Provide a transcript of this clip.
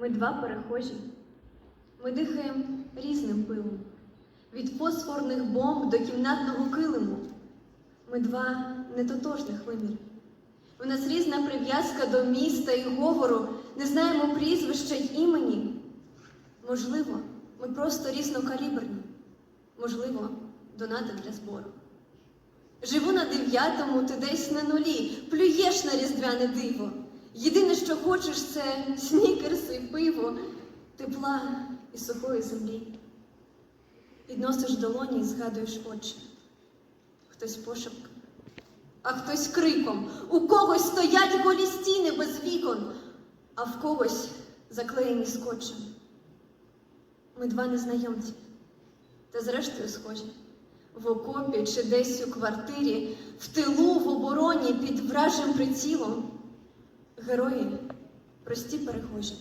Ми два перехожі. Ми дихаємо різним пилом. Від фосфорних бомб до кімнатного килиму. Ми два нетотожних вимірі. У нас різна прив'язка до міста і говору, не знаємо прізвища й імені. Можливо, ми просто різнокаліберні. Можливо, донати для збору. Живу на дев'ятому, ти десь на нулі, плюєш на різдвяне диво. Єдине, що хочеш, це снікерси, пиво, тепла і сухої землі. Підносиш долоні і згадуєш очі. Хтось пошепком, а хтось криком. У когось стоять голі стіни без вікон, а в когось заклеєні скотчем. Ми два незнайомці, та зрештою схожі. В окопі чи десь у квартирі, в тилу, в обороні під вражим прицілом. Герої прості перехожі.